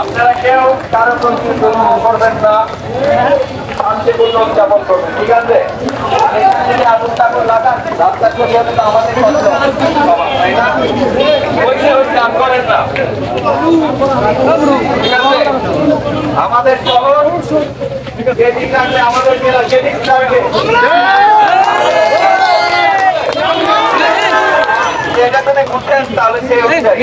আপনারা কেউ কারও জুলুম করবেন না। শান্তিপূর্ণ উদযাপন করবেন ঠিক আছে? যদি আগুন টাগুন রাস্তা তো আমাদের তাই না হইছে হইছে আর করেন না আমাদের চলন যেদিক রাখলে আমাদের মেলা সেদিক থাকবে তাহলে অনুযায়ী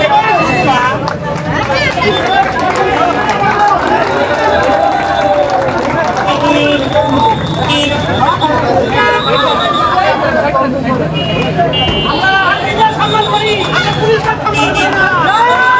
করতে সম্মান করি পুলিশকে সম্মান করি না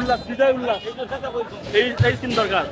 উল্লাস বিজয় উল্লাস এই এই সিন দরকার।